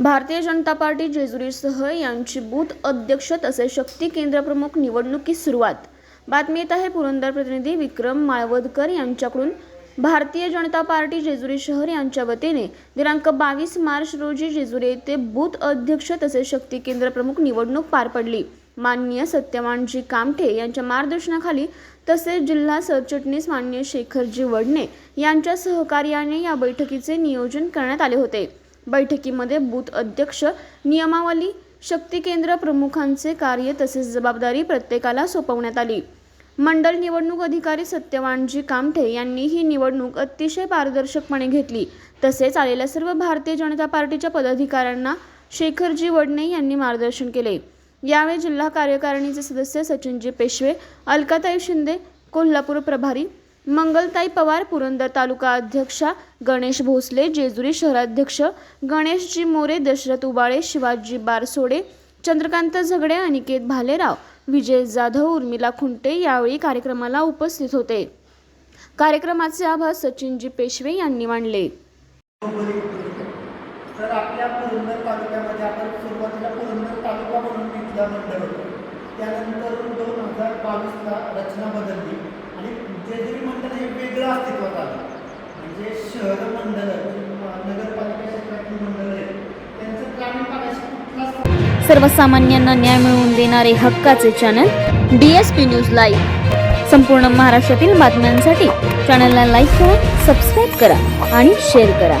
Bharatiya Janata party जेजुरीसह यांची booth अध्यक्ष तसेच शक्ती केंद्र प्रमुख निवडणुकीस सुरुवात. बातमी येत आहे पुरंदर प्रतिनिधी विक्रम माळवदकर यांच्याकडून. भारतीय जनता पार्टी जेजुरी शहर यांच्या वतीने दिनांक बावीस मार्च रोजी जेजुरी येथे बूथ अध्यक्ष तसेच शक्ती केंद्र प्रमुख निवडणूक पार पडली. माननीय सत्यवानजी कामठे यांच्या मार्गदर्शनाखाली तसेच जिल्हा सरचिटणीस माननीय शेखरजी वडणे यांच्या सहकार्याने या बैठकीचे नियोजन करण्यात आले होते. बैठकीमध्ये बूथ अध्यक्ष नियमावली शक्ती केंद्र प्रमुखांचे कार्य तसेच जबाबदारी प्रत्येकाला सोपवण्यात आली. मंडल निवडणूक अधिकारी सत्यवानजी कामठे यांनी ही निवडणूक अतिशय पारदर्शकपणे घेतली. तसेच आलेल्या सर्व भारतीय जनता पार्टीच्या पदाधिकाऱ्यांना शेखरजी वडणे यांनी मार्गदर्शन केले. यावेळी जिल्हा कार्यकारिणीचे सदस्य सचिनजी पेशवे अलकाताई शिंदे कोल्हापूर प्रभारी मंगलताई पवार पुरंदर तालुका अध्यक्षा गणेश भोसले जेजुरी शहराध्यक्ष गणेशजी मोरे दशरथ उबाळे शिवाजी बारसोडे चंद्रकांत झगडे अनिकेत भालेराव विजय जाधव उर्मिला खुंटे यावेळी कार्यक्रमाला उपस्थित होते. कार्यक्रमाचे आभार सचिनजी पेशवे यांनी मांडले तर आपल्या पुरंदर तालुक्यामध्ये आपण सुरुवातीला पुरंदर तालुका म्हणून इथला मंडळ होतो त्यानंतर दोन हजार बावीसला रचना बदलली. आणि जेजुरी मंडळ अस्तित्वात आलं म्हणजे शहर मंडळ नगरपालिका क्षेत्रातील मंडळ आहे त्यांचं ग्रामीण भागाशी कुठलाच सर्वसामान्यांना न्याय मिळवून देणारे हक्काचे channel D S P news live संपूर्ण महाराष्ट्रातील बातम्यांसाठी चॅनलला लाईक करा सबस्क्राईब करा आणि शेअर करा.